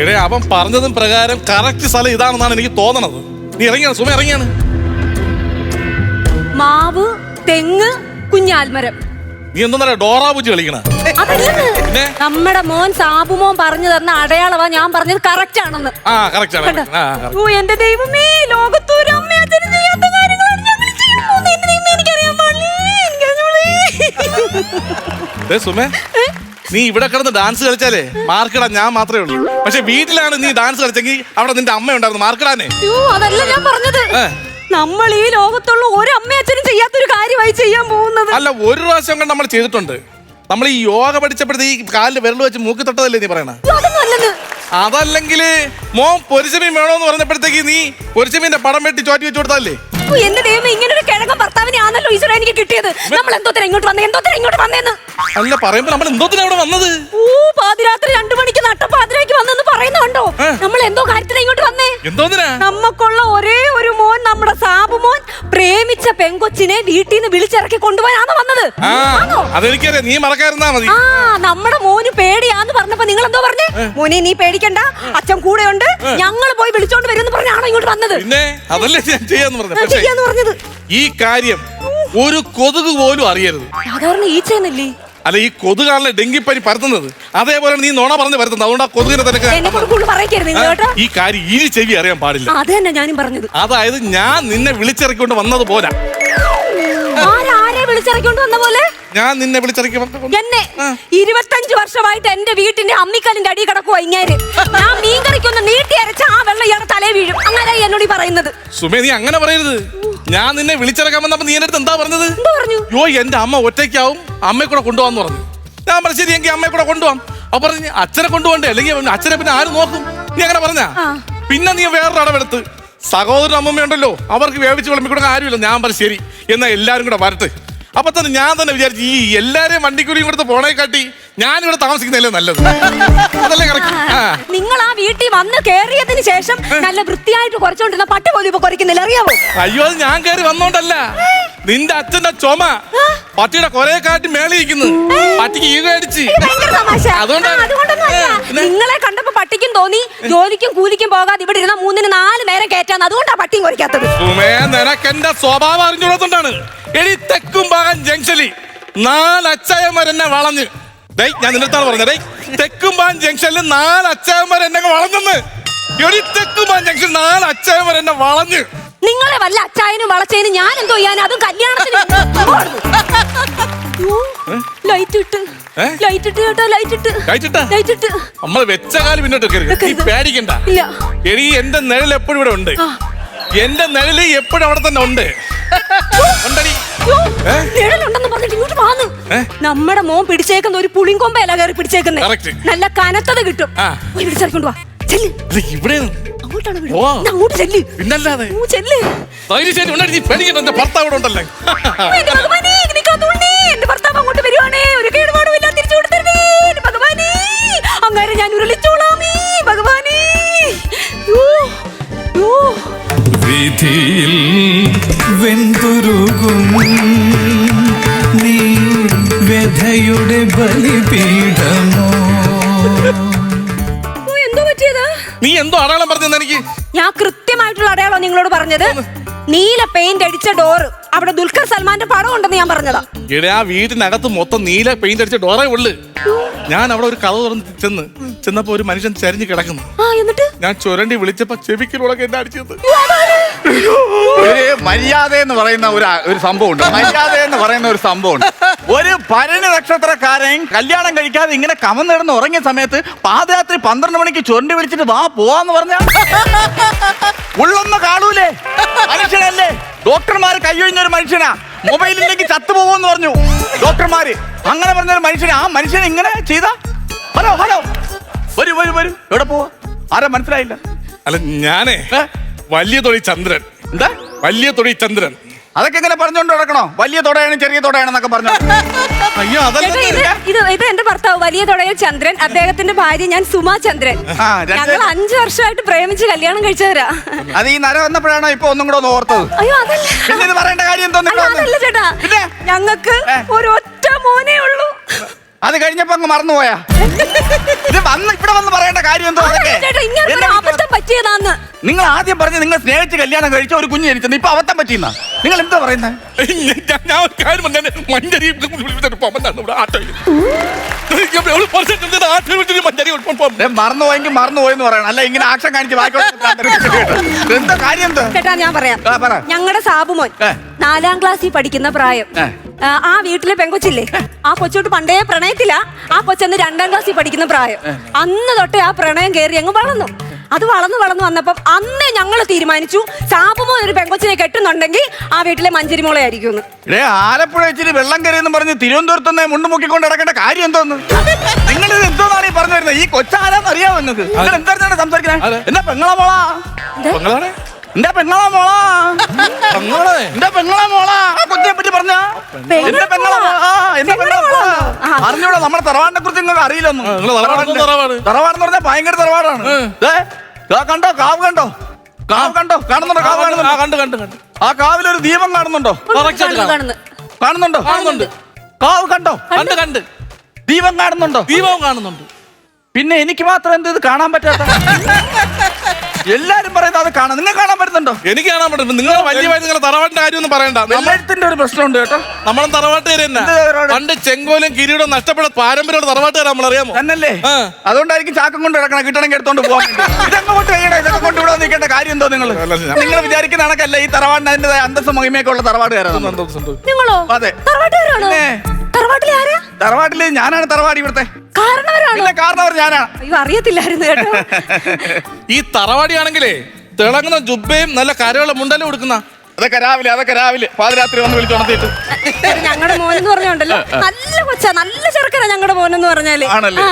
എടേ അവൻ പറഞ്ഞതും പ്രകാരം കറക്റ്റ് സ്ഥലം ഇതാണെന്നാണ് എനിക്ക് തോന്നണത്. നീ ഇറങ്ങിയാണ് സുമ ഇറങ്ങിയാണ്. മാവ് തെങ്ങ് കുഞ്ഞാൽമരം. നീ എന്താ ഡോറാ പൂജ കളിക്കണ. അതല്ലെന്ന്? നമ്മുടെ മോൻ സാബുമോൻ പറഞ്ഞു തന്ന അടയാളവാ ഞാൻ പറഞ്ഞത് കറക്റ്റ് ആണെന്ന്. ആ കറക്റ്റ് ആണ്. ഓ എന്റെ ദൈവമേ ലോകത്തൊരു അമ്മ അച്ഛനും ചെയ്യാത്ത കാര്യങ്ങളാണ് ഞങ്ങൾ ചെയ്യാൻ പോകുന്നത്. എന്റെ ദൈവമേ, എനിക്കറിയാൻ പാടില്ലേ? സുമേ. നീ ഇവിടെ കിടന്ന് ഡാൻസ് കളിച്ചാലേ മാർക്കിടാൻ ഞാൻ മാത്രമേ ഉള്ളൂ. പക്ഷെ വീട്ടിലാണ് നീ ഡാൻസ് കളിച്ചെങ്കിൽ അവിടെ നിന്റെ അമ്മ ഉണ്ടായിരുന്നു. മാർക്കിടാനേ അതല്ല ഞാൻ പറഞ്ഞത്. നമ്മൾ ഈ ലോകത്തുള്ള ഒരു അമ്മയച്ഛനും ചെയ്യാത്തൊരു കാര്യമായി ചെയ്യാൻ പോകുന്നത്. അല്ല ഒരു പ്രാവശ്യം കൊണ്ട് നമ്മൾ ചെയ്തിട്ടുണ്ട്. നമ്മൾ ഈ യോഗ പഠിച്ചപ്പോഴത്തെ ഈ കാലിൽ വിരൽ വെച്ച് മൂക്കി തൊട്ടതല്ലേ നീ പറയണ? അതല്ലെങ്കിൽ മോൻ പൊരിച്ചമീൻ വേണോന്ന് പറഞ്ഞപ്പോഴത്തേക്ക് നീ പൊരിച്ചമീന്റെ പടം വെട്ടി ചോറ്റി വെച്ച് കൊടുത്തതല്ലേ ഓ, എന്റെ ദൈവം ഇങ്ങനെ ഒരു കിഴങ്ങ ഭർത്താവിനെ ആണല്ലോ ഈശ്വര എനിക്ക് കിട്ടിയത്. നമ്മൾ എന്തോത്തിനാ ഇങ്ങോട്ട് വന്നേ? എന്തോത്തിനാ ഇങ്ങോട്ട് വന്നേന്ന്? അല്ല പറയുമ്പോ നമ്മൾ എന്തോത്തിനാ അവിടെ വന്നത്? ഓ പാതിരാത്രി രണ്ടു മണിക്ക് നട്ടപ്പാതിരാക്ക് വന്നെന്ന് പറയുന്നുണ്ടോ? നമ്മൾ എന്തോ കാര്യത്തിന് ഇങ്ങോട്ട് വന്നേ? എന്തോത്തിനാ നമ്മക്കുള്ള ഒരേ ഒരു പ്രേമിച്ച പെങ്കൊച്ചിനെ വീട്ടിൽ നിന്ന് വിളിച്ചിറക്കി കൊണ്ടുപോയാണോ വന്നത്? ആ ആണോ? അതെനിക്കറിയാം. നീ മറക്കാതിരുന്നാ മതി. ആ നമ്മുടെ മോന് പേടിയാന്ന് പറഞ്ഞപ്പോ നിങ്ങൾ എന്തോ പറഞ്ഞു മോനെ നീ പേടിക്കണ്ട. അച്ഛൻ കൂടെയുണ്ട്. ഞങ്ങൾ പോയി വിളിച്ചോണ്ട് വരുമെന്ന് പറഞ്ഞാണോ ഇങ്ങോട്ട് വന്നത്? പിന്നെ അതല്ലേ ഞാൻ ചെയ്യാന്ന് പറഞ്ഞു പക്ഷേ ചെയ്യാന്ന് പറഞ്ഞത്. ഈ കാര്യം ഒരു കൊതുക് പോലും അറിയരുത്. സാധാരണ ഈച്ചയെന്നല്ലേ അല്ല ഈ കൊതുകാണല്ലേ ഡെങ്കിപ്പനി പരത്തുന്നത്? അതേപോലെ നീ നോണ പറഞ്ഞ് പരത്തുന്നത്. അതുകൊണ്ട് ആ കൊതുകിനെ തന്നെ ഈ കാര്യം ഈ ചെവി അറിയാൻ പാടില്ല. അത് തന്നെ ഞാനും പറഞ്ഞത്. അതായത് ഞാൻ നിന്നെ വിളിച്ചിറക്കിക്കൊണ്ട് വന്നത് പോരാ. ആരാരെ വിളിച്ചിറക്കിക്കൊണ്ട് വന്ന പോലെ? ഞാൻ നിന്നെ വിളിച്ചിറക്കി എന്നെ ഇരുപത്തഞ്ച് വർഷമായിട്ട് എന്റെ വീട്ടിന്റെ അമ്മിക്കല്ലിന്റെ അടി കിടക്കുവാ ഇങ്ങേര് ഞാൻ മീൻ കറിക്കൊന്ന് നീട്ടി അരച്ച ആ വെള്ളം ഇയാളെ തലേ വീഴും. അങ്ങനെ എന്നോട് പറയുന്നത്. സുമേ നീ അങ്ങനെ പറയരുത്. ഞാൻ നിന്നെ വിളിച്ചിറക്കാൻ വന്നപ്പോ നീ എന്റെ അടുത്ത് എന്താ പറഞ്ഞത്? യോ എന്റെ അമ്മ ഒറ്റയ്ക്കാവും അമ്മയെ കൂടെ കൊണ്ടുപോകാന്ന് പറഞ്ഞു. ഞാൻ പറഞ്ഞു ശരി എങ്കിൽ അമ്മയെ കൂടെ കൊണ്ടുപോകാം അപ്പൊ പറഞ്ഞു അച്ഛനെ കൊണ്ടുപോകണ്ടേ? അല്ലെങ്കിൽ അച്ഛനെ പിന്നെ ആര് നോക്കും? നീ അങ്ങനെ പറഞ്ഞ? പിന്നെ നീ വേറൊരു അടവെടുത്ത്. സഹോദരൻ അമ്മമ്മയുണ്ടല്ലോ അവർക്ക് വേവിച്ച് വിളമ്പി കൊടുക്കാൻ ആരുമില്ല. ഞാൻ പറഞ്ഞു ശരി എന്നാ എല്ലാരും കൂടെ വരട്ടെ. അപ്പൊ തന്നെ ഞാൻ തന്നെ വിചാരിച്ചു ഈ എല്ലാരെയും വണ്ടിക്കൂലിയും കൊടുത്ത് പോണേ കാട്ടി ഞാൻ ഇവിടെ താമസിക്കുന്നതല്ലേ നല്ലത്. അതല്ലേ കറക്റ്റ് വീട്ടിൽ വന്ന് കേറിയതിന് ശേഷം നല്ല വൃത്തിയായിട്ട് കുറച്ചോണ്ടിരുന്ന പട്ടി പോലും ഇപ്പൊ കുറയ്ക്കുന്നില്ല. അറിയാവോ? അയ്യോ അത് ഞാൻ കയറി വന്നോണ്ടല്ല. നിന്റെ അച്ഛന്റെ ചുമ. പട്ടിയുടെ കൊറേ കാട്ടി മേളിയിരിക്കുന്നു പട്ടിക്ക് ഈഗ അടിച്ച്. ഭയങ്കര തമാശ അതുകൊണ്ടാണ്. ആ, അതുകൊണ്ടൊന്നും അല്ല. ഏ, പിന്നെ? നിങ്ങളെ കണ്ടപ്പോ പട്ടിക്കും തോന്നി ജോലിക്കും കൂലിക്കും പോകാതെ ഇവിടെ ഇരുന്ന മൂന്നിന് നാല് നേരം കയറ്റാന്ന്. അതുകൊണ്ടാ പട്ടിയും കുറയ്ക്കാത്തത്. സുമേ നിനക്കെന്റെ സ്വഭാവം അറിഞ്ഞുകൊണ്ടാണ് എടി തെക്കും ഭാഗം ജംഗ്ഷനിൽ നാലച്ചായന്മാരെന്നെ വളഞ്ഞ്. ഡേയ് ഞാൻ നിന്റെ അടുത്താണ് പറഞ്ഞത്. ഡേയ് തെക്കും ജംഗ്ഷനിൽ നാല് നാലച്ചായന്മാർ എന്നെ വളഞ്ഞെന്ന് എടി തെക്കുംപാൻ ജംഗ്ഷനിൽ നാല് നാലച്ചായന്മാർ എന്നെ വളഞ്ഞ്. നിങ്ങളെ വല്ല അച്ചായനും വളച്ചതിനും ഞാൻ എന്തോ ചെയ്യാൻ അതും കല്യാണത്തിന് ലൈറ്റ് ഇട്ട്. ലൈറ്റ് ഇട്ട് കേട്ടോ ലൈറ്റ് ഇട്ട്? ലൈറ്റ് ഇട്ട്? നമ്മൾ വെച്ച കാലം പിന്നോട്ട് നീ പേടിക്കണ്ട. എടി എന്റെ നിഴൽ എപ്പോഴും ഇവിടെ ഉണ്ട്. എന്റെ നിഴൽ എപ്പോഴും അവിടെ തന്നെ ഉണ്ട്. ഉണ്ടടി? നിഴലുണ്ടെന്ന് പറഞ്ഞിട്ട് ഇങ്ങോട്ട് വാന്ന്. നമ്മുടെ മോൻ പിടിച്ചേക്കുന്ന ഒരു പുളിങ്കൊമ്പയല്ല കയറി പിടിച്ചേക്കുന്നേ. Correct. നല്ല കനത്തത് കിട്ടും. വാ. ചെല്ല്. ഇവിടെ അങ്ങോട്ട് ചെല്ല്. പിന്നല്ലാതെ. ചെല്ല്. ഭർത്താവ് ഉണ്ടല്ലേ? പറഞ്ഞത് നീല പെയിന്റ് അടിച്ച ഡോറ് അവിടെ ദുൽഖർ സൽമാന്റെ പടം ഉണ്ടെന്ന് ഞാൻ പറഞ്ഞതാ. ഇവിടെ ആ വീടിനകത്ത് മൊത്തം നീല പെയിന്റ് അടിച്ച ഡോറേ ഉള്ളു. ഞാൻ അവിടെ ഒരു കഥ തുറന്ന് ചെന്ന് ചെന്നപ്പോ ഒരു മനുഷ്യൻ ചരിഞ്ഞു കിടക്കുന്നു. ആ എന്നിട്ട്? ഞാൻ ചുരണ്ടി വിളിച്ചപ്പോ ചെവിക്കിലൂടെ എന്നെ അടിച്ചത്. ഒരു മര്യാദ എന്ന് പറയുന്ന ഒരു ഒരു സംഭവമുണ്ട്. മര്യാദ എന്ന് പറയുന്ന ഒരു സംഭവം ഉണ്ട് ഒരു ഭരണി നക്ഷത്രക്കാരൻ കല്യാണം കഴിക്കാതെ ഇങ്ങനെ കമന്നിടന്ന് ഉറങ്ങിയ സമയത്ത് പാദയാത്രി പന്ത്രണ്ട് മണിക്ക് ചുരണ്ടി വിളിച്ചിട്ട് വാ പോവാന്ന് പറഞ്ഞ? ഉള്ളൊന്ന് കാണൂലേ? മനുഷ്യനല്ലേ? ഡോക്ടർമാർ കൈയൊഴിഞ്ഞ ഒരു മനുഷ്യനാ. മൊബൈലിലേക്ക് ചത്തുപോകുമെന്ന് പറഞ്ഞു. ഡോക്ടർമാര് അങ്ങനെ പറഞ്ഞ ഒരു മനുഷ്യനെ. ആ മനുഷ്യനെ ഇങ്ങനെ ചെയ്ത? Hello hello. വരൂ വരൂ വരൂ. എവിടെ പോവാ? ആരാ മനസ്സിലായില്ല? അല്ല ഞാനേ ഏ? വലിയ തൊഴിൽ ചന്ദ്രൻ. എന്താ? വലിയ തൊഴിൽ ചന്ദ്രൻ. അതൊക്കെ എങ്ങനെ പറഞ്ഞോണ്ട് നടക്കണോ? വലിയ തൊടയാണ് ചെറിയ തൊടയാണെന്നൊക്കെ പറഞ്ഞു അയ്യോ അതല്ല ചേട്ടാ, ഇത് ഇത് ഇത് എന്റെ ഭർത്താവ് വലിയ തുടയിൽ ചന്ദ്രൻ അദ്ദേഹത്തിന്റെ ഭാര്യ ഞാൻ സുമാ ചന്ദ്രൻ. ആ, രണ്ട് ഞങ്ങൾ അഞ്ചു വർഷമായിട്ട് പ്രേമിച്ച് കല്യാണം കഴിച്ചവരാ. അത് ഈ നര വന്നപ്പോഴാണോ ഇപ്പൊ ഒന്നും കൂടെ ഒന്ന് ഓർത്തത്? അയ്യോ അതല്ല. പിന്നെ ഇത് പറയേണ്ട കാര്യം എന്തോ അല്ല, അതല്ല ചേട്ടാ. പിന്നെ? ഞങ്ങൾക്ക് ഒരു ഒറ്റ മോനേ ഉള്ളൂ. അത് കഴിഞ്ഞപ്പോ അങ്ങ് മറന്നുപോയാ. ഇത് വന്ന് ഇവിടെ വന്ന് പറയേണ്ട കാര്യം എന്തോ അതൊക്കെ? ചേട്ടാ ഇങ്ങനെ എന്നെ ഒരു അബദ്ധം പറ്റിയതാന്ന്. നിങ്ങൾ ആദ്യം പറഞ്ഞ് നിങ്ങൾ സ്നേഹിച്ച് കല്യാണം കഴിച്ച ഒരു കുഞ്ഞ് ജനിച്ചത് ഇപ്പൊ അവത്തം പറ്റിയെന്നാ? നിങ്ങൾ എന്താ പറയുന്നത് ഞാൻ ഒരു കാര്യം മഞ്ചരി ഇവിടെ ആട്ടോയിൽ മറന്നുപോയെങ്കിൽ മറന്നുപോയെന്ന് പറയണം. അല്ല ഇങ്ങനെ ആക്ഷൻ കാണിച്ച് ബാക്കിയുള്ള എന്താ കാര്യം എന്താ ചേട്ടാ ഞാൻ പറയാം. ഞങ്ങളുടെ സാബുമോൻ നാലാം ക്ലാസ്സിൽ പഠിക്കുന്ന പ്രായം. ആ, വീട്ടിലെ പെങ്കൊച്ചില്ലേ? ആ കൊച്ചോട്ട് പണ്ടേ പ്രണയത്തില. ആ കൊച്ചന്ന് രണ്ടാം ക്ലാസ്സിൽ പഠിക്കുന്ന പ്രായം. അന്ന് തൊട്ടേ ആ പ്രണയം കയറി അങ്ങ് വളർന്നു. അത് വളർന്നു വളർന്നു വന്നപ്പം അന്നേ ഞങ്ങൾ തീരുമാനിച്ചു സാബുമോൻ ഒരു പെങ്കൊച്ചിനെ കെട്ടുന്നുണ്ടെങ്കിൽ ആ വീട്ടിലെ മഞ്ചരിമോളെ ആയിരിക്കും എന്ന്. ഇടേ ആലപ്പുഴ ഇച്ചിരി വെള്ളം കയറിയെന്ന് പറഞ്ഞ് തിരുവനന്തപുരത്ത് നിന്ന് മുണ്ട് മുക്കിക്കൊണ്ട് നടക്കേണ്ട കാര്യം എന്തോന്ന്? നിങ്ങൾ ഇത് എന്തോന്നാണ് ഈ പറഞ്ഞു വരുന്നത്? ഈ കൊച്ചാരാന്ന് അറിയാമോ നിങ്ങൾക്ക്? നിങ്ങൾ എന്താണ് സംസാരിക്കുന്നത് എന്നാ എന്താ പെങ്ങളെ മോളാ? പെങ്ങളാണ്? എന്റെ പെങ്ങളെ മോളാ. പെങ്ങളെ? എന്റെ പെങ്ങളെ മോളാ. ആ കൊച്ചിനെ പറ്റി പറഞ്ഞ? എന്റെ പെങ്ങളാ മോളാ. എന്റെ പെങ്ങളെ മോളാ. ആ. അറിഞ്ഞൂടാ നമ്മുടെ തറവാടിനെ കുറിച്ച് നിങ്ങൾക്ക് അറിയില്ലെന്നും. നിങ്ങളെ തറവാട് തറവാട്. തറവാടെന്ന് പറഞ്ഞാൽ ഭയങ്കര തറവാടാണ്. ദേ, ദാ കണ്ടോ കാവ് കണ്ടോ? കാവ് കണ്ടോ? കാണുന്നുണ്ടോ? കാവ് ആ, കാണുന്നുണ്ടോ? കണ്ടു കണ്ടു കണ്ട്. ആ കാവിലൊരു ദീപം കാണുന്നുണ്ടോ? Correct ആയിട്ട് കാണുന്നു, കാണുന്നു. കാണുന്നു. കാണുന്നുണ്ടോ? കാണുന്നുണ്ട്. കാവ് കണ്ടോ? കണ്ട് കണ്ട്. ദീപം കാണുന്നുണ്ടോ? ദീപവും കാണുന്നുണ്ട്. പിന്നെ എനിക്ക് മാത്രം എന്ത് ഇത് കാണാൻ പറ്റാത്ത? എല്ലാരും പറയുന്നത് അത് കാണാം. നിങ്ങൾ കാണാൻ പറ്റുന്നുണ്ടോ? എനിക്ക് കാണാൻ പറ്റും. നിങ്ങൾ വലിയ വലിയ നിങ്ങളെ തറവാട്ടിന്റെ കാര്യമൊന്നും പറയണ്ട. നമ്മളത്തിന്റെ ഒരു പ്രശ്നമുണ്ട് കേട്ടോ. നമ്മളും തറവാട്ടുകാർ തന്നെ? പണ്ട് ചെങ്കോലും കിരീടവും നഷ്ടപ്പെട്ട പാരമ്പര്യമുള്ള തറവാട്ടുകാർ നമ്മൾ അറിയാമോ തന്നല്ലേ. അതുകൊണ്ടായിരിക്കും ചാക്കം കൊണ്ട് കിടക്കണം കിട്ടണമെങ്കിൽ എടുത്തോണ്ട് പോകാൻ ഇതൊക്കെ കൊണ്ട് കഴിയണം ഇതൊക്കെ കൊണ്ട് ഇവിടെ നിൽക്കേണ്ട കാര്യം എന്തോ നിങ്ങൾ നിങ്ങൾ വിചാരിക്കുന്ന കണക്കല്ല ഈ തറവാടിന് അതിന്റെ അന്തസ്സും മഹിമയൊക്കെ ഉള്ള തറവാട്ടുകാരാണ് നിങ്ങളോ? അതെ. തറവാട്ടിലെ ആരാ? തറവാട്ടിൽ ഞാനാണ് തറവാടി ഇവിടുത്തെ. കാരണവരാണോ? പിന്നെ കാരണവർ ഞാനാണ് അയ്യോ അറിയത്തില്ലായിരുന്നു കേട്ടോ. ഈ തറവാടിയാണെങ്കിലേ തിളങ്ങുന്ന ജുബയും നല്ല കരയുള്ള മുണ്ടലും കൊടുക്കുന്ന അതൊക്കെ രാവിലെ അതൊക്കെ രാവിലെ. പാതിരാത്രി വന്ന് വിളിച്ചുണർത്തിയിട്ട് ഞങ്ങളുടെ മോനെന്ന് പറഞ്ഞോണ്ടല്ലോ. നല്ല കൊച്ചാ നല്ല ചെറുക്കനാ ഞങ്ങളുടെ എന്ന് പറഞ്ഞാൽ. ആണല്ലേ?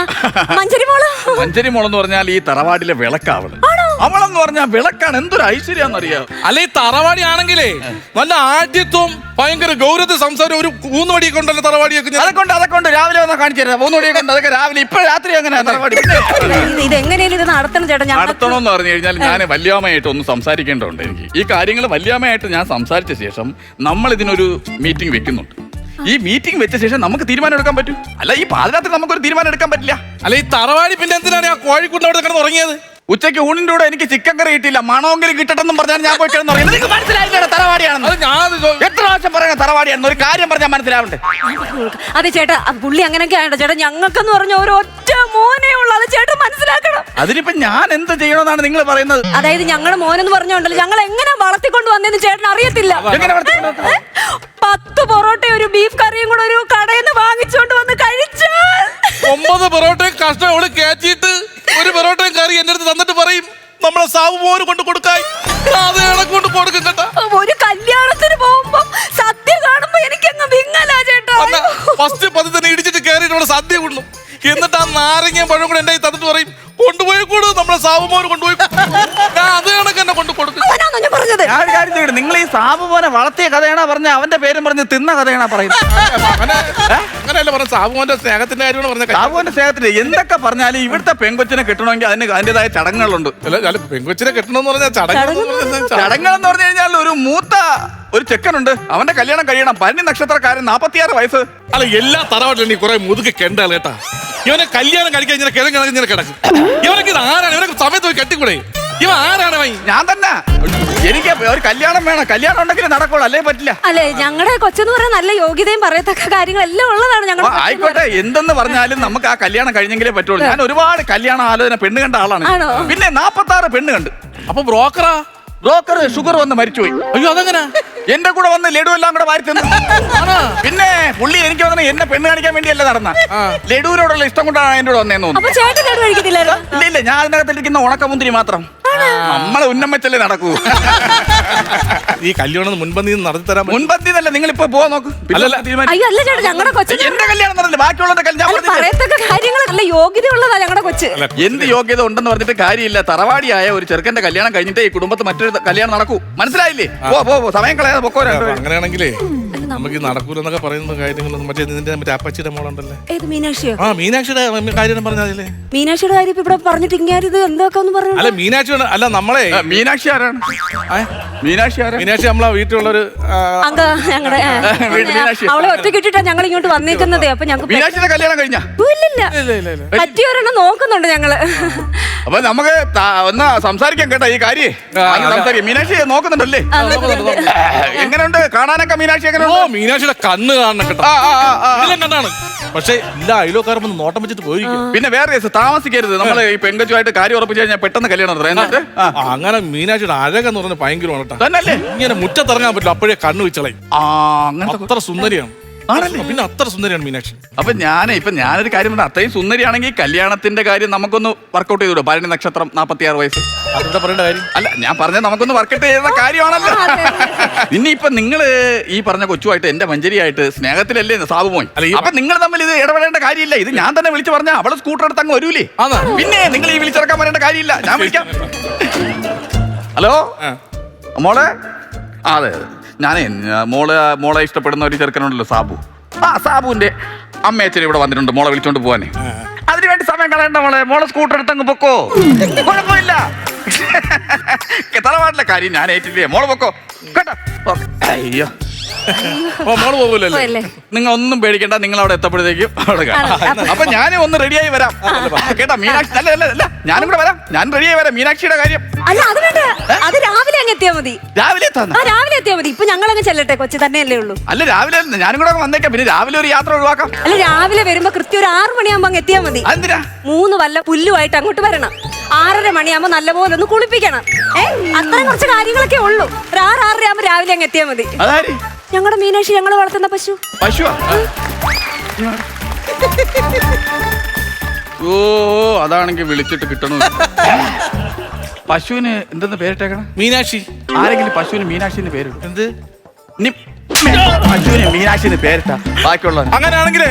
മഞ്ചരി മോൾ മഞ്ചരി മോളെന്ന് പറഞ്ഞാൽ ഈ തറവാടിലെ വിളക്കാവൾ അവളെന്ന് പറഞ്ഞാൽ വിളക്കാണ് എന്തൊരു ഐശ്വര്യാന്നറിയാം അല്ലെ തറവാടി ആണെങ്കിലേ നല്ല ആദ്യത്വം ഭയങ്കര ഗൗരവത്തിൽ സംസാരം ഒരു കൂന്നുവടി കൊണ്ടല്ലോ തറവാടിയൊക്കെ ഞാൻ- അതൊക്കെ കൊണ്ട് അതൊക്കെ ഉണ്ട് രാവിലെ വന്നാൽ കാണിച്ചു തരാം. മൂന്ന് മണിയൊക്കെ ഉണ്ട് അതൊക്കെ രാവിലെ ഇപ്പൊ രാത്രി അങ്ങനെ തറവാടി? ഇത് ഇത് നടത്തണം ചേട്ടാ. ഞാൻ നടത്തണമെന്ന് പറഞ്ഞു കഴിഞ്ഞാൽ ഞാൻ വല്യാമ്മയായിട്ട് ഒന്ന് സംസാരിക്കേണ്ടതുണ്ട് എനിക്ക്. ഈ കാര്യങ്ങൾ വല്യാമ്മയായിട്ട് ഞാൻ സംസാരിച്ച ശേഷം നമ്മൾ ഇതിനൊരു മീറ്റിംഗ് വെക്കുന്നുണ്ട്. ഈ മീറ്റിംഗ് വെച്ച ശേഷം നമുക്ക് തീരുമാനം എടുക്കാൻ പറ്റും? അല്ല ഈ പാതിരാത്രി നമുക്ക് ഒരു തീരുമാനം എടുക്കാൻ പറ്റില്ല. അല്ല ഈ തറവാടി പിന്നെ എന്തിനാണ് ആ കോഴിക്കുണ്ട് അവിടെ കിടന്ന് ഉറങ്ങിയത്? ഉച്ചയ്ക്ക് ഊണിന്റെ കൂടെ എനിക്ക് ചിക്കൻ കറി കിട്ടിയില്ല. മണമെങ്കിലും കിട്ടട്ടെന്നും പറഞ്ഞാൽ ഞാൻ പോയി കിടന്നു നിങ്ങൾക്ക് മനസ്സിലായില്ല തറവാടിയാണെന്ന് അത് ഞാൻ ഇത് ചോ- എത്ര പ്രാവശ്യം പറയുന്നത് തറവാടിയാണെന്ന് ഒരു കാര്യം പറഞ്ഞാൽ മനസ്സിലാവണ്ടേ? അതെ ചേട്ടാ പുള്ളി അങ്ങനെയൊക്കെ ആയിട്ട് ചേട്ടാ ഞങ്ങൾക്കെന്ന് പറഞ്ഞ ഒരു ഒറ്റ മോനേ ഉള്ളൂ. അത് ചേട്ടൻ മനസ്സിലാക്കണം. അതിനിപ്പോ ഞാൻ എന്ത് ചെയ്യണമെന്നാണ് നിങ്ങൾ പറയുന്നത്? അതായത് ഞങ്ങളുടെ മോനെന്ന് പറഞ്ഞോണ്ടല്ലോ ഞങ്ങൾ എങ്ങനെ വളർത്തിക്കൊണ്ട് വന്നെന്ന് ചേട്ടൻ അറിയത്തില്ല? പത്ത് പൊറോട്ട ഒരു ബീഫ് കറിയും കൂടെ ഒരു കടയിൽ നിന്ന് വാങ്ങിച്ചോണ്ട് വന്ന് കഴിച്ചു ഒമ്പത് പൊറോട്ടയും കഷ്ടം കയറ്റിയിട്ട് ഒരു പൊറോട്ടയും കറി എന്റെ അടുത്ത് തന്നിട്ട് പറയും. നമ്മളെ സാബു മോന് കൊണ്ട് കൊടുക്കായി കൊണ്ട് കൊടുക്കും കേട്ടോ. ഒരു കല്യാണത്തിന് പോകുമ്പോ സദ്യ കാണുമ്പോ എനിക്കങ്ങ് വിങ്ങലാ ചേട്ടാ. ഫസ്റ്റ് പതി തന്നെ ഇടിച്ചിട്ട് കയറിയിട്ട് ഇവിടെ സദ്യ കൊള്ളും എന്നിട്ട് ആ നാരങ്ങയും പഴം കൂടെ എന്റെ തന്നിട്ട് പറയും കൊണ്ടുപോയി കൂടും നമ്മളെ സാബു മോന് കൊണ്ടുപോയി. ഞാൻ അത് കണക്ക് എന്നെ കൊണ്ട് കൊടുക്കും. ഞാൻ പറഞ്ഞത്? ഞാൻ ഒരു കാര്യം ചോദിക്കട്ടെ നിങ്ങൾ ഈ സാബു മോനെ വളർത്തിയ കഥയാണോ പറഞ്ഞ? അവന്റെ പേരും പറഞ്ഞ് തിന്ന കഥയാണോ പറയുന്നത്? അങ്ങനെ അങ്ങനെയല്ല പറഞ്ഞ സാബുമോന്റെ സ്നേഹത്തിന്റെ കാര്യമാണ് പറഞ്ഞ സാബുവിന്റെ സ്നേഹത്തിന് എന്തൊക്കെ പറഞ്ഞാലും ഇവിടുത്തെ പെങ്കൊച്ചിനെ കിട്ടണമെങ്കിൽ അതിന് അതിന്റേതായ ചടങ്ങുകളുണ്ട്. പെൺകൊച്ചിനെ കിട്ടണമെന്ന് പറഞ്ഞാൽ ചടങ്ങ് ചടങ്ങുകളെന്ന് പറഞ്ഞു കഴിഞ്ഞാൽ ഒരു മൂത്ത ഒരു ചെക്കനുണ്ട്. അവന്റെ കല്യാണം കഴിയണം. പനി നക്ഷത്രക്കാരൻ നാപ്പത്തിയാറ് വയസ്സ്. അല്ല എല്ലാ തറവാട്ടിലും നീ കുറെ മുതുക്കി കെണ്ടാൽ കേട്ടാ. ഇവനെ കല്യാണം കഴിക്കാൻ ഇങ്ങനെ കിഴങ്ങ് ഇങ്ങനെ കിടക്കും. ഇവനൊക്കെ ഇത് ആരാണ്? ഇവനൊക്കെ സമയത്ത് പോയി കെട്ടിക്കൂടെ? ഇവ ആരാണ് വൈ? ഞാൻ തന്നെ. എനിക്ക് ഒരു കല്യാണം വേണം. കല്യാണം ഉണ്ടെങ്കിൽ നടക്കുള്ളൂ. അല്ലേ പറ്റില്ല? അല്ലെ ഞങ്ങളുടെ കൊച്ചെന്ന് പറയാൻ നല്ല യോഗ്യതയും പറയത്തക്ക കാര്യങ്ങളെല്ലാം ഉള്ളതാണ് ഞങ്ങൾ ആയിക്കോട്ടെ എന്തെന്ന് പറഞ്ഞാലും നമുക്ക് ആ കല്യാണം കഴിഞ്ഞെങ്കിലേ പറ്റുള്ളൂ. ഞാൻ ഒരുപാട് കല്യാണ ആലോചന പെണ്ണ് കണ്ട ആളാണ്. പിന്നെ നാപ്പത്തി ആറ് പെണ്ണ് കണ്ട്. അപ്പൊ ബ്രോക്കറാ? ബ്രോക്കർ ഷുഗർ വന്ന് മരിച്ചുപോയി. അയ്യോ അതെങ്ങനെ? എന്റെ കൂടെ വന്ന് ലഡു എല്ലാം കൂടെ വാരി തന്നു. പിന്നെ പുള്ളി എനിക്ക് വന്ന എന്നെ പെണ്ണ് കാണിക്കാൻ വേണ്ടിയല്ല നടന്ന. ലഡുവിനോടുള്ള ഇഷ്ടം കൊണ്ടാണ് എന്റെ കൂടെ വന്നേന്ന് തോന്നുന്നു. ഇല്ല ഇല്ല ഞാൻ അതിനകത്തിരിക്കുന്ന ഉണക്കമുന്തിരി മാത്രം. നമ്മളെ ഉന്നമ്മച്ചല്ലേ നടക്കൂ. ഈ കല്യാണം മുൻപന്തി നടത്തി തരാൻ പറ്റും. മുൻപന്തി അല്ല നിങ്ങൾ ഇപ്പൊ പോവാൻ നോക്ക് എന്റെ കല്യാണം നടന്നില്ല ബാക്കിയുള്ളവരുടെ കല്യാണം യോഗ്യതയുള്ളതാ ഞങ്ങളുടെ കൊച്ച്. എന്ത് യോഗ്യത ഉണ്ടെന്ന് പറഞ്ഞിട്ട് കാര്യമില്ല. തറവാടിയായ ഒരു ചെറുക്കന്റെ കല്യാണം കഴിഞ്ഞിട്ട് ഈ കുടുംബത്തെ മറ്റൊരു കല്യാണം നടക്കൂ. മനസ്സിലായില്ലേ? പോ പോ സമയം കളയാതെ പൊക്കോ അപ്പൊ രണ്ടുപേരും. അങ്ങനെയാണെങ്കിലേ നമുക്ക് നടക്കൂലെന്നൊക്കെ പറയുന്ന കാര്യങ്ങളൊന്നും മറ്റേ നിന്റെ മറ്റേ അപ്പച്ചിയുടെ മോളുണ്ടല്ലേ? ഏത് മീനാക്ഷിയോ? ആ മീനാക്ഷിയുടെ കാര്യം പറഞ്ഞാലേ മീനാക്ഷിയുടെ കാര്യം ഇപ്പൊ ഇവിടെ പറഞ്ഞിട്ട് ഇങ്ങനെ എന്തൊക്കെ ഒന്ന് പറഞ്ഞു അല്ല മീനാക്ഷി അല്ല നമ്മളെ മീനാക്ഷി ആരാണ്? മീനാക്ഷി നമ്മളെ വീട്ടിലുള്ളൊരു ആ, അങ്ക ഞങ്ങളുടെ വീട് മീനാക്ഷി. അവളെ ഒറ്റയ്ക്ക് ഞങ്ങൾ ഇങ്ങോട്ട് വന്നേക്കുന്നതേ. അപ്പൊ ഞങ്ങൾക്ക് മീനാക്ഷിയുടെ കല്യാണം കഴിഞ്ഞ? ഇല്ലില്ല ഇല്ല ഇല്ല. ഇല്ല പറ്റിയൊരെണ്ണം നോക്കുന്നുണ്ട് ഞങ്ങൾ. അപ്പൊ നമുക്ക് ത- ഒന്ന് സംസാരിക്കാം കേട്ടോ ഈ കാര്യേ. ആ, സംസാരിക്കാം. മീനാക്ഷി നോക്കുന്നുണ്ടല്ലേ? ആ, നോക്കുന്നുണ്ട്. കാണാനൊക്കെ മീനാക്ഷി ഓ മീനാക്ഷിയുടെ കണ്ണ് കാണണം കേട്ടോ. ഇതിലും കണ്ടാണ്. ഇല്ല അയലോക്കാരൻ വന്ന് നോട്ടം വെച്ചിട്ട് പോയിരിക്കും. പിന്നെ വേറെ കേസ് താമസിക്കരുത്. നമ്മൾ ഈ പെങ്കച്ചുമായിട്ട് കാര്യം ഉറപ്പിച്ചു കഴിഞ്ഞാൽ പെട്ടെന്ന് കല്യാണം നടത്തണം. എന്നിട്ട്? ആ. അങ്ങനെ മീനാക്ഷിയുടെ അഴകെന്ന് പറഞ്ഞ ഭയങ്കരമാണ് കേട്ടോ. തന്നല്ലേ? ഇങ്ങനെ മുറ്റത്തിറങ്ങാൻ പറ്റില്ല അപ്പോഴേ കണ്ണു വെച്ചളയും. ആ അങ്ങനത്തെ അത്ര സുന്ദരിയാണ്. ആണല്ലേ? പിന്നെ അത്ര സുന്ദരിയാണ് മീനാക്ഷി. അപ്പൊ ഞാൻ ഇപ്പൊ ഞാനൊരു കാര്യം പറഞ്ഞ അത്രയും സുന്ദരിയാണെങ്കിൽ കല്യാണത്തിന്റെ കാര്യം നമുക്കൊന്ന് വർക്കൗട്ട് ചെയ്തൂടെ? ഭരണി നക്ഷത്രം നാപ്പത്തി ആറ് വയസ്സ്. അതെന്താ പറയേണ്ട കാര്യം? അല്ല ഞാൻ പറഞ്ഞ നമുക്കൊന്ന് വർക്കൗട്ട് ചെയ്യുന്ന കാര്യമാണല്ലോ. ഇനി ഇപ്പൊ നിങ്ങൾ ഈ പറഞ്ഞ കൊച്ചുമായിട്ട് എന്റെ മഞ്ചരിയായിട്ട് സ്നേഹത്തിലല്ലേ സാബു പോയി അപ്പൊ നിങ്ങൾ തമ്മിൽ ഇത് ഇടപെടേണ്ട കാര്യമില്ല. ഇത് ഞാൻ തന്നെ വിളിച്ചു പറഞ്ഞ അവളെ സ്കൂട്ടർ എടുത്ത് അങ്ങ് വരൂലേ? പിന്നെ നിങ്ങൾ ഈ വിളിച്ചിറക്കാൻ വരേണ്ട കാര്യമില്ല. ഞാൻ വിളിക്കാം. ഹലോ. മോളെ? ആ അതെ അതെ. ഞാനേ മോളെ മോളെ ഇഷ്ടപ്പെടുന്ന ഒരു ചെറുക്കനുണ്ടല്ലോ സാബു. ആ സാബുവിന്റെ അമ്മയച്ചൻ ഇവിടെ വന്നിട്ടുണ്ട് മോളെ വിളിച്ചോണ്ട് പോവാനേ. അതിനുവേണ്ടി സമയം കളയണ്ട മോളെ മോളെ സ്കൂട്ടർ എടുത്തങ്ങ് പൊക്കോ. കുഴപ്പമില്ല. തറവാട്ടിലെ കാര്യം ഞാൻ ഏറ്റില്ലേ മോളെ പൊക്കോ. കേട്ടോ? ഓക്കേ. അയ്യോ. ഓ മോൾ പോകൂലല്ലേ? നിങ്ങൾ ഒന്നും പേടിക്കണ്ട നിങ്ങൾ അവിടെ എത്തപ്പോഴത്തേക്കും അവിടെ കാണാം. അപ്പൊ ഞാൻ ഒന്ന് റെഡിയായി വരാം. കേട്ടോ മീനാക്ഷി അല്ല അല്ല അല്ല ഞാനും കൂടെ വരാം. ഞാൻ റെഡിയായി വരാം. മീനാക്ഷിയുടെ കാര്യം. അല്ല അത് വേണ്ട. അത് രാവിലെ അങ്ങ് എത്തിയാ മതി. രാവിലെ ആ രാവിലെ എത്തിയാ മതി. ഇപ്പൊ ഞങ്ങൾ അങ്ങ് ചെല്ലട്ടെ കൊച്ചി തന്നെയല്ലേ ഉള്ളൂ. അല്ല രാവിലെ ഞാനും കൂടെ വന്നേക്കാം. പിന്നെ രാവിലെ ഒരു യാത്ര ഒഴിവാക്കാം. അല്ല രാവിലെ വരുമ്പോ കൃത്യം ഒരു ആറു മണിയാകുമ്പോ അങ്ങ് എത്തിയാ മതി. മൂന്ന് വല്ല പുല്ലുമായിട്ട് അങ്ങോട്ട് വരണം. ആറര മണിയാകുമ്പോ നല്ലപോലെ ഒന്ന് കുളിപ്പിക്കണം. ഏ? അത്ര കുറച്ച് കാര്യങ്ങളൊക്കെ ഉള്ളൂ. ഒരു ആറ് ആറര ആകുമ്പോ രാവിലെ അങ്ങ് എത്തിയാ മതി. ഞങ്ങളുടെ മീനാക്ഷി ഞങ്ങൾ വളർത്തുന്ന പശു. പശു ഓ അതാണെങ്കിൽ വിളിച്ചിട്ട് കിട്ടണു പശുവിന് എന്തെന്ന് പേരിട്ടേക്കണം? മീനാക്ഷി. ആരെങ്കിലും പശുവിന് മീനാക്ഷിന്റെ പേരിടും. എന്ത്? നീ പശുവിന് മീനാക്ഷിന്ന് പേരിട്ട. ബാക്കിയുള്ള അങ്ങനെയാണെങ്കിൽ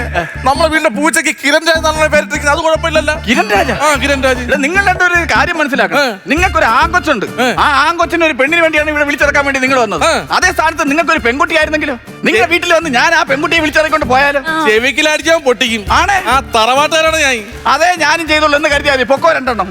നമ്മളെ വീടിന്റെ പൂച്ചയ്ക്ക് കിരൺ രാജ് എന്നാണ് പേരിട്ടിരിക്കുന്നത് അത് കുഴപ്പമില്ലല്ലോ. കിരൺ രാജ ആ കിരൺ രാജ് ഇവിടെ നിങ്ങൾ രണ്ടും ഒരു കാര്യം മനസ്സിലാക്കണം. നിങ്ങൾക്ക് ഒരു ആങ്കൊച്ചുണ്ട്. ആ. ആങ്കൊച്ചിന് ഒരു പെണ്ണിന് വേണ്ടിയാണ് ഇവിടെ വിളിച്ചിറക്കാൻ വേണ്ടി നിങ്ങൾ വന്നത്. അതേ സ്ഥാനത്ത് നിങ്ങൾക്ക് ഒരു പെൺകുട്ടി ആയിരുന്നെങ്കിലും നിങ്ങളുടെ വീട്ടിൽ വന്ന് ഞാൻ ആ പെൺകുട്ടിയെ വിളിച്ചിറക്കൊണ്ട് പോയാലോ? ചെവിക്കിലടിച്ചാൽ പൊട്ടിക്കും. ആണ്. ആ തറവാട്ടുകാരാണ് ഞാൻ. അതേ ഞാനും ചെയ്തോളൂ എന്ന് കരുതിയാൽ പൊക്കോ രണ്ടെണ്ണം?